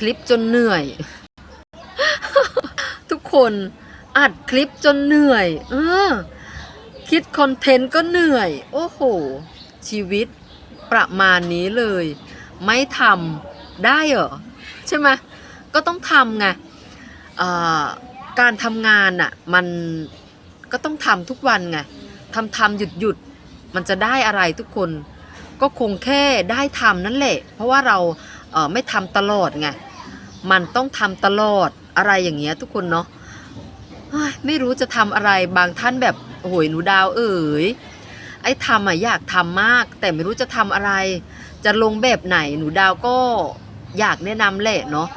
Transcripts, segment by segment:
คลิปจนเหนื่อย ทุกคนอัดคลิปจนเหนื่อย เออ คิดคอนเทนต์ก็เหนื่อย โอ้โห ชีวิตประมาณนี้เลย ไม่ทำได้เหรอ ใช่ไหมก็ต้องทำไงการทำงานอะมันก็ต้องทำทุกวันไงทำทำหยุดหยุดมันจะได้อะไรทุกคน ก็คงแค่ได้ทำนั่นแหละ เพราะว่าเราเออไม่ทำตลอดไง มันต้องทำตลอดอะไรอย่างเงี้ยทุกคนเนาะไม่รู้จะทำอะไรบางท่านแบบโอ้ยหนูดาวเอ๋ยไอ้ทำอะอยากทำมาก แต่ไม่รู้จะทำอะไร จะลงแบบไหนหนูดาวก็อยากแนะนำแหละเนาะ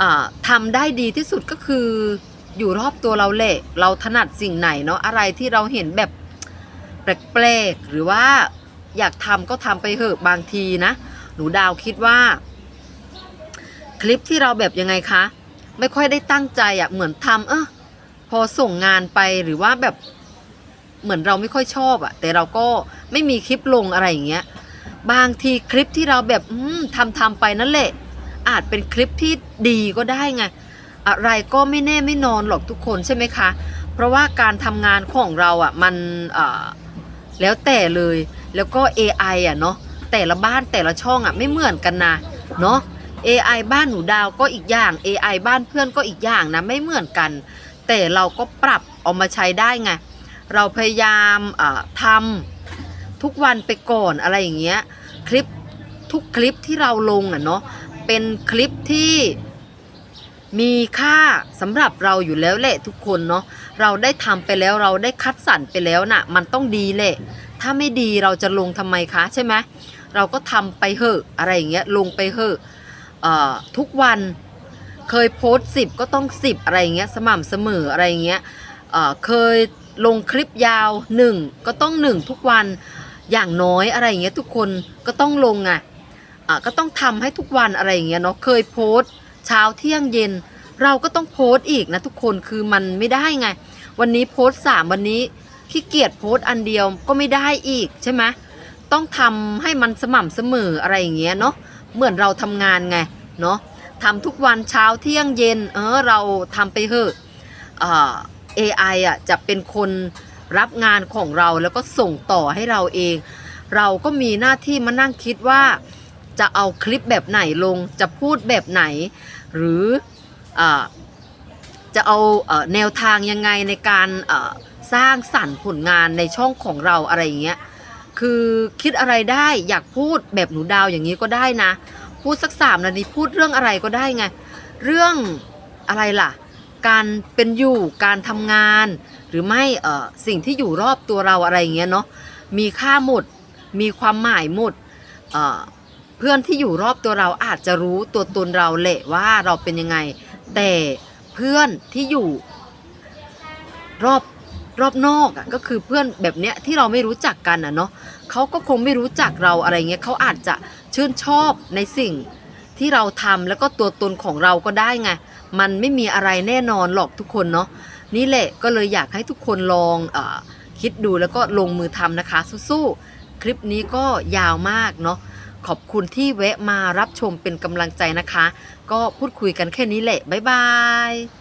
อ่าทำได้ดีที่สุดก็คืออยู่รอบตัวเราแหละ เราถนัดสิ่งไหนเนาะอะไรที่เราเห็นแบบแปลกๆหรือว่าอยากทำก็ทำไปเถอะบางทีนะ หนูดาวคิดว่า ลิปที่เราแบบยังไงคะ ไม่ค่อยได้ตั้งใจอะ่ะเหมือนทำเออพอส่งงานไปหรือว่าแบบเหมือนเราไม่ค่อยชอบอะ่ะ แต่เราก็ไม่มีคลิปลงอะไรอย่างเงี้ยบางทีคลิปที่เราแบบอืมทำทำไปนั่นแหละ อาจเป็นคลิปที่ดีก็ได้ไง อะไรก็ไม่แน่ไม่นอนหรอกทุกคนใช่ไหมคะ เพราะว่าการทำงานของเราอะ่ะมันเออแล้วแต่เลยแล้วก็ AI อะเนาะแต่ละบ้านแต่ละช่องอะไม่เหมือนกันนะเนาะ AI บ้านหนูดาวก็อีกอย่าง AI บ้านเพื่อนก็อีกอย่างนะไม่เหมือนกัน แต่เราก็ปรับเอามาใช้ได้ไง เราพยายามทำทุกวันไปก่อนอะไรอย่างเงี้ยคลิปทุกคลิปที่เราลงอะเนาะเป็นคลิปที่มีค่าสำหรับเราอยู่แล้วแหละทุกคนเนาะเราได้ทำไปแล้วเราได้คัดสรรไปแล้วน่ะ มันต้องดีแหละ ถ้าไม่ดีเราจะลงทำไมคะใช่ไหมเราก็ทำไปเหอะอะไรอย่างเงี้ยลงไปเหอะ ทุกวันเคยโพสต์สิบก็ต้องสิบอะไรเงี้ยสม่ำเสมออะไรเงี้ยเคยลงคลิปยาวหนึ่งก็ต้องหนึ่งทุกวันอย่างน้อยอะไรเงี้ยทุกคนก็ต้องลงอะอะก็ต้องทำให้ทุกวันอะไรเงี้ยเนาะเคยโพสต์เช้าเที่ยงเย็น เราก็ต้องโพสต์อีกนะทุกคนคือมันไม่ได้ไง วันนี้โพสต์สามวันนี้ขี้เกียจโพสต์อันเดียวก็ไม่ได้อีกใช่ไหมต้องทำให้มันสม่ำเสมออะไรอย่างเงี้ยเนาะเหมือนเราทำงานไง เนาะทำทุกวันเช้าเที่ยงเย็นเออเราทำไปเถอะเอ่ออะจะเป็นคนรับงานของเราแล้วก็ส่งต่อให้เราเอง เราก็มีหน้าที่มานั่งคิดว่า จะเอาคลิปแบบไหนลงจะพูดแบบไหน หรืออจะเอาเออแนวทางยังไงในการสร้างสรรค์ผลงานในช่องของเราอะไรอย่างเงี้ยคือคิดอะไรได้อยากพูดแบบหนูดาวอย่างนี้ก็ได้นะ พูดสักสามนาทีพูดเรื่องอะไรก็ได้ไง เรื่องอะไรล่ะ การเป็นอยู่การทำงาน หรือไม่เออสิ่งที่อยู่รอบตัวเราอะไรอย่างเงี้ยเนาะมีค่าหมด มีความหมายหมดเออเพื่อนที่อยู่รอบตัวเราอาจจะรู้ตัวตนเราแหละว่าเราเป็นยังไง แต่เพื่อนที่อยู่รอบ รอบนอกอะก็คือเพื่อนแบบเนี้ยที่เราไม่รู้จักกันอะเนาะเขาก็คงไม่รู้จักเราอะไรเงี้ยเขาอาจจะชื่นชอบในสิ่งที่เราทำแล้วก็ตัวตนของเราก็ได้ไงมันไม่มีอะไรแน่นอนหรอกทุกคนเนาะนี่แหละก็เลยอยากให้ทุกคนลองอคิดดูแล้วก็ลงมือทำนะคะสู้ๆคลิปนี้ก็ยาวมากเนาะขอบคุณที่แวะมารับชมเป็นกำลังใจนะคะ ก็พูดคุยกันแค่นี้แหละ บ๊ายบาย